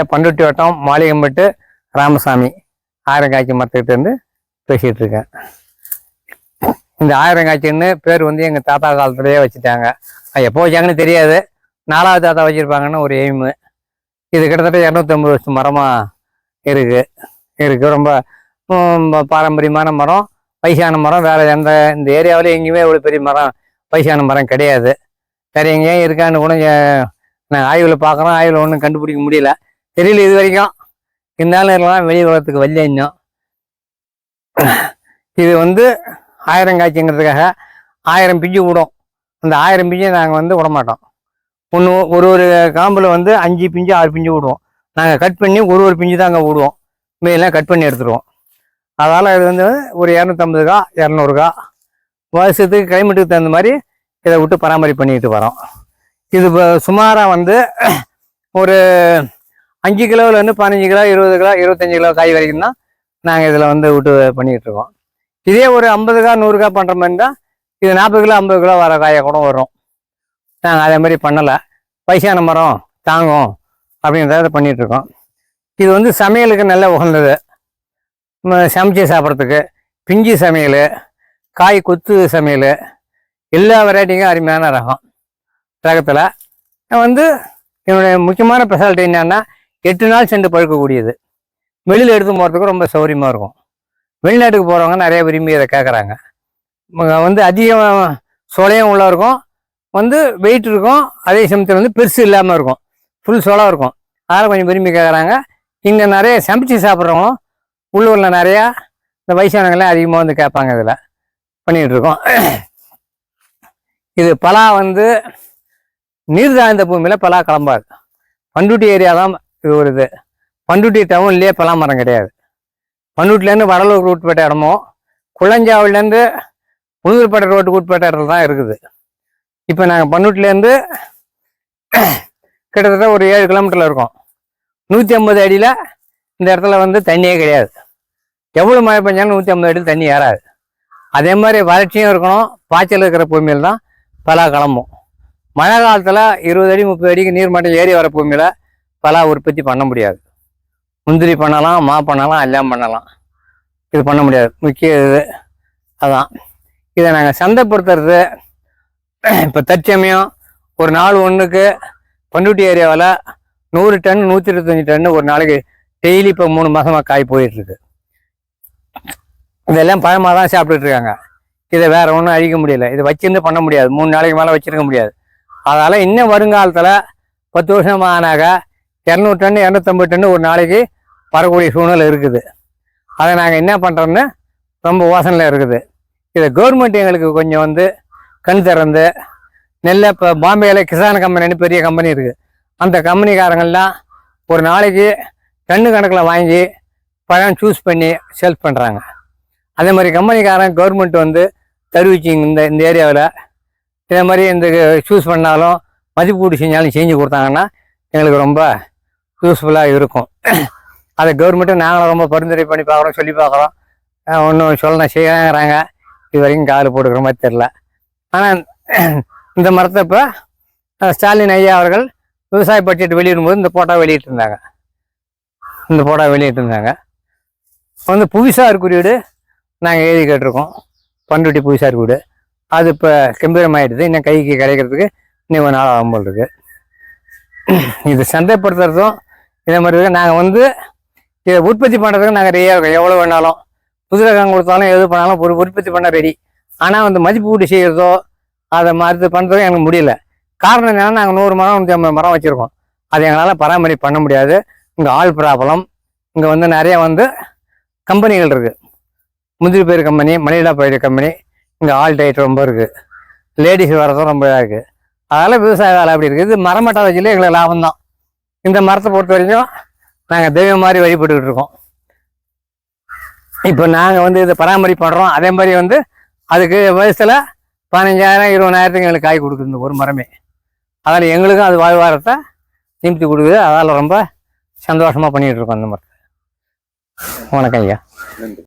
ஐயா பண்ருட்டி வட்டம் மாளிகம்பட்டு ராமசாமி ஆயிரங்காய்ச்சி மரத்துக்கிட்டேருந்து பேசிகிட்டு இருக்கேன். இந்த ஆயிரங்காய்ச்சின்னு பேர் வந்து எங்கள் தாத்தா காலத்துலேயே வச்சுட்டாங்க. அது எப்போ வச்சாங்கன்னு தெரியாது. நாலாவது தாத்தா வச்சுருப்பாங்கன்னு ஒரு எய்மு. இது கிட்டத்தட்ட இரநூத்தம்பது வருஷம் மரமாக இருக்குது இருக்குது ரொம்ப பாரம்பரியமான மரம் வயசான மரம். வேறு எந்த இந்த ஏரியாவில் எங்கேயுமே இவ்வளோ பெரிய மரம் வயசான மரம் கிடையாது. வேறு எங்கேயும் இருக்கான்னு கூட நான் ஆய்வில் பார்க்குறோம் ஆய்வில் ஒன்றும் கண்டுபிடிக்க முடியல. தெரியல இது வரைக்கும். இருந்தாலும் வெளி உலகத்துக்கு வல்ல இன்னும் இது வந்து ஆயிரம் காய்ச்சிங்கிறதுக்காக ஆயிரம் பிஞ்சு விடும். அந்த ஆயிரம் பிஞ்சை நாங்கள் வந்து விட மாட்டோம் ஒன்று ஒரு ஒரு காம்பில் வந்து அஞ்சு பிஞ்சு ஆறு பிஞ்சு விடுவோம். நாங்கள் கட் பண்ணி ஒரு ஒரு பிஞ்சு தாங்க விடுவோம். மீதெல்லாம் கட் பண்ணி எடுத்துருவோம். அதனால் இது வந்து ஒரு இரநூத்தம்பது கா வருஷத்துக்கு கிளைமேட்டுக்கு தகுந்த மாதிரி இதை விட்டு பராமரிப்பு பண்ணிக்கிட்டு வரோம். இது இப்போ சுமாராக வந்து ஒரு அஞ்சு கிலோவிலேருந்து பதினஞ்சு கிலோ இருபது கிலோ இருபத்தஞ்சு கிலோ காய் வரைக்கும் தான் நாங்கள் இதில் வந்து விட்டு பண்ணிக்கிட்டு இருக்கோம் இதே ஒரு ஐம்பது கா நூறு காய் பண்ணுற மாதிரி தான் இது நாற்பது கிலோ ஐம்பது கிலோ வர காயை கூட வரும். நாங்கள் அதே மாதிரி பண்ணலை. வயசான மரம் தாங்கும் அப்படின்றத பண்ணிகிட்ருக்கோம் இருக்கோம் இது வந்து சமையலுக்கு நல்ல உகந்தது. சமைச்சு சாப்பிட்றதுக்கு பிஞ்சு சமையல் காய் கொத்து சமையல் எல்லா வெரைட்டிக்கும் அருமையான ரகம். ரகத்தில் வந்து என்னுடைய முக்கியமான ஸ்பெஷாலிட்டி என்னென்னா எட்டு நாள் சென்று பழுக்கக்கூடியது வெளியில் எடுத்து போகிறதுக்கு ரொம்ப சௌகரியமாக இருக்கும். வெளிநாட்டுக்கு போகிறவங்க நிறைய விரும்பி இதை கேட்குறாங்க வந்து அதிகம் சொலையும் உள்ள இருக்கும். வந்து வெயிட் இருக்கும். அதே சமயத்தில் வந்து பெருசு இல்லாமல் இருக்கும். ஃபுல் சொலம் இருக்கும். அதனால் கொஞ்சம் விரும்பி கேட்குறாங்க இங்கே நிறைய சமைச்சு சாப்பிட்றவங்களும் உள்ளூரில் நிறையா இந்த வயசானவங்களாம் அதிகமாக வந்து கேட்பாங்க இதில். பண்ணிகிட்ருக்கோம் இது பலா வந்து நீர் தாழ்ந்த பூமியில் பலா கிளம்பாது பண்ருட்டி ஏரியா தான் இது ஒரு இது. பண்ருட்டி டவுன்லேயே பலா மரம் கிடையாது. பண்ருட்டிலேருந்து வடலூர் உட்பட்ட இடமும் குளஞ்சாவிலேருந்து உளுந்தூர்பேட்டை ரோட்டுக்கு உட்பட்ட இடத்துல தான் இருக்குது. இப்போ நாங்கள் பண்ருட்டிலேருந்து கிட்டத்தட்ட ஒரு ஏழு கிலோமீட்டரில் இருக்கோம். நூற்றி ஐம்பது அடியில் இந்த இடத்துல வந்து தண்ணியே கிடையாது. எவ்வளோ மழை பெஞ்சாலும் நூற்றி ஐம்பது அடியில் தண்ணி ஏறாது. அதே மாதிரி வறட்சியும் இருக்கணும். பாய்ச்சல் இருக்கிற பூமியில் தான் பலா கிளம்பும் மழை காலத்தில் இருபது அடி முப்பது அடிக்கு நீர் மட்டம் ஏறி வர பூமியில் பலா உற்பத்தி பண்ண முடியாது. முந்திரி பண்ணலாம் மா பண்ணலாம் எல்லாம் பண்ணலாம். இது பண்ண முடியாது. முக்கிய இது அதான். இதை நாங்கள் சந்தைப்படுத்துறது இப்போ தற்சமயம் ஒரு நாள் ஒன்றுக்கு பண்ருட்டி ஏரியாவில் நூறு டன் நூற்றி இருபத்தஞ்சி டன் ஒரு நாளைக்கு டெய்லி இப்போ மூணு மாதமாக காய் போயிட்டுருக்கு. இதெல்லாம் பழமாக தான் சாப்பிட்டுட்ருக்காங்க இதை வேறு ஒன்றும் அழிக்க முடியல. இதை வச்சிருந்து பண்ண முடியாது. மூணு நாளைக்கு மேலே வச்சிருக்க முடியாது. அதனால் இன்னும் வருங்காலத்தில் பத்து வருஷம் ஆனாக இரநூறு டன்னு இரநூத்தம்பது டன்னு ஒரு நாளைக்கு வரக்கூடிய சூழ்நிலை இருக்குது. அதை நாங்கள் என்ன பண்ணுறோன்னு ரொம்ப யோசனையில் இருக்குது. இதை கவர்மெண்ட் எங்களுக்கு கொஞ்சம் வந்து கண் திறந்து நெல்லை இப்போ பாம்பேயில் கிசான் கம்பெனின்னு பெரிய கம்பெனி இருக்குது அந்த கம்பெனிக்காரங்கள்லாம் ஒரு நாளைக்கு டன்னு கணக்கில் வாங்கி பழம் சூஸ் பண்ணி சேல்ஸ் பண்ணுறாங்க அதே மாதிரி கம்பெனிக்காரன் கவர்மெண்ட் வந்து தருவிச்சிங்க இந்த இந்த ஏரியாவில் இதே மாதிரி இந்த சூஸ் பண்ணாலும் மதிப்பீடு செஞ்சாலும் செஞ்சு கொடுத்தாங்கன்னா எங்களுக்கு ரொம்ப யூஸ்ஃபுல்லாக இருக்கும். அதை கவர்மெண்ட்டும் நாங்களும் ரொம்ப பரிந்துரை பண்ணி பார்க்குறோம் சொல்லி பார்க்குறோம். ஒன்றும் சொல்லணும் செய்யறாங்க இது வரைக்கும் கால் போட்டுக்கிற மாதிரி தெரில ஆனால் இந்த மரத்தை இப்போ ஸ்டாலின் ஐயா அவர்கள் விவசாய பட்ஜெட் வெளியிடும்போது இந்த போட்டோ வெளியிட்டிருந்தாங்க. இந்த போட்டோ வெளியிட்டிருந்தாங்க. வந்து புவிசார் குறியீடு நாங்கள் எழுதி கேட்டிருக்கோம். பண்ருட்டி புவிசார் குறியீடு. அது இப்போ கம்பீரமாயிடுது. இன்னும் கைக்கு கிடைக்கிறதுக்கு இன்னும் ஒரு நாள் ஆகும் இது சந்தைப்படுத்துறதும் இதே மாதிரி நாங்கள் வந்து இதை உற்பத்தி பண்ணுறதுக்கு நாங்கள் ரெடியாக இருக்கோம். எவ்வளோ வேணாலும். புது ரகம் கொடுத்தாலும் எது பண்ணாலும் ஒரு உற்பத்தி பண்ண ரெடி ஆனால் வந்து மதிப்பு கூட்டி செய்கிறதோ அதை மறுத்து பண்ணுறதும் எனக்கு முடியல. காரணம் என்னென்னா நாங்கள் நூறு மரம் நூற்றி ஐம்பது மரம் வச்சுருக்கோம். அது எங்களால் பராமரிப்பு பண்ண முடியாது. இங்கே ஆள் ப்ராப்ளம் இங்கே வந்து நிறைய வந்து கம்பெனிகள் இருக்குது முந்திரி பயிர் கம்பெனி மணிலா பயிர் கம்பெனி இங்கே ஆள் டைட் ரொம்ப இருக்குது லேடிஸ் வரதும் ரொம்ப இதாக இருக்குது அதனால் விவசாய வேலை அப்படி இருக்குது. இது மரமட்டை வச்சுல எங்களுக்கு லாபம் தான் இந்த மரத்தை பொறுத்த வரைக்கும் நாங்கள் தெய்வம் மாதிரி வழிபட்டுக்கிட்டு இருக்கோம். இப்போ நாங்கள் வந்து இதை பராமரிப்பு பண்ணுறோம் அதே மாதிரி வந்து அதுக்கு வயசில் பதினஞ்சாயிரம் இருபதாயிரத்துக்கு எங்களுக்கு காய் கொடுக்குது இந்த ஒரு மரமே. அதில் எங்களுக்கும் அது வாழ்வாரத்தை நிமித்தி கொடுக்குது. அதால் ரொம்ப சந்தோஷமாக பண்ணிகிட்டு இருக்கோம் அந்த மரத்தை. வணக்கம் ஐயா. நன்றி.